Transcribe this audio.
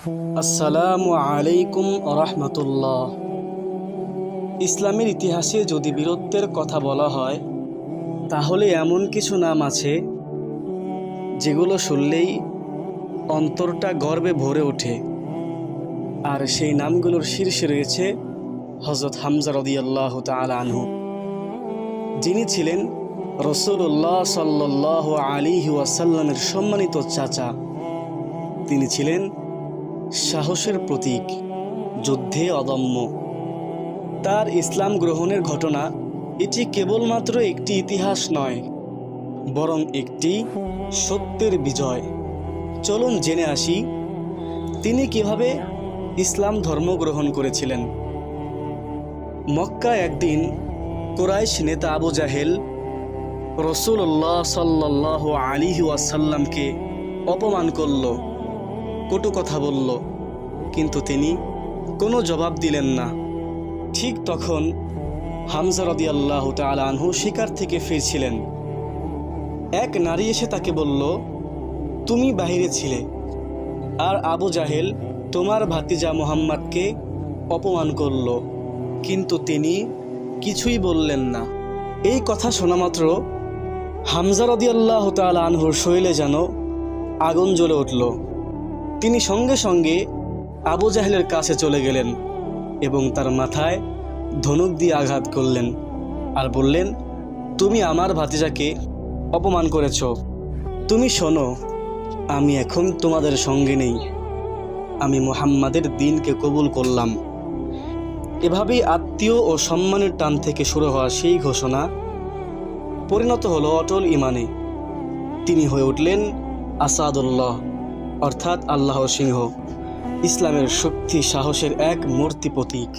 আসসালামু আলাইকুম রহমতুল্লাহ। ইসলামের ইতিহাসে যদি বীরত্বের কথা বলা হয়, তাহলে এমন কিছু নাম আছে, যেগুলো শুনলেই অন্তরটা গর্বে ভরে ওঠে। আর সেই নামগুলোর শীর্ষে রয়েছে হজরত হামজা রদিয়াল্লাহ তাল আনহু। যিনি ছিলেন রসুল্লাহ সাল্লাহ আলী ওয়াসাল্লামের সম্মানিত চাচা। তিনি ছিলেন সাহসের প্রতীক, যুদ্ধে অদম্য। তার ইসলাম গ্রহণের ঘটনা এটি কেবলমাত্র একটি ইতিহাস নয়, বরং একটি সত্যের বিজয়। চলুন জেনে আসি, তিনি কীভাবে ইসলাম ধর্ম গ্রহণ করেছিলেন। মক্কা একদিন কোরাইশ নেতা আবু জাহেল রসুল্লাহ সাল্লাহ আলী ওয়াসাল্লামকে অপমান করল। কটু কথা বলল, কিন্তু তিনি কোনো জবাব দিলেন না। ঠিক তখন হামজা রদি আল্লাহ আনহু শিকার থেকে ফিরছিলেন। এক নারী এসে তাকে বলল, তুমি বাহিরে ছিলে, আর আবু জাহেল তোমার ভাতিজা মোহাম্মদকে অপমান করল। কিন্তু তিনি কিছুই বললেন না। এই কথা শোনা মাত্র হামজা রদি আল্লাহ আনহুর শৈলে যেন আগুন জ্বলে উঠল। তিনি সঙ্গে সঙ্গে আবু জাহেলের কাছে চলে গেলেন এবং তার মাথায় ধনুক দিয়ে আঘাত করলেন আর বললেন, তুমি আমার ভাতিজাকে অপমান করেছ। তুমি শোনো, আমি এখন তোমাদের সঙ্গে নেই। আমি মোহাম্মদের দিনকে কবুল করলাম। এভাবেই আত্মীয় ও সম্মানের টান থেকে শুরু হওয়া সেই ঘোষণা পরিণত হলো অটল ইমানে। তিনি হয়ে উঠলেন আসাদুল্লাহ। অর্থাৎ আল্লাহ সিংহ ইসলামের শক্তি সাহসের এক মূর্তি প্রতীক।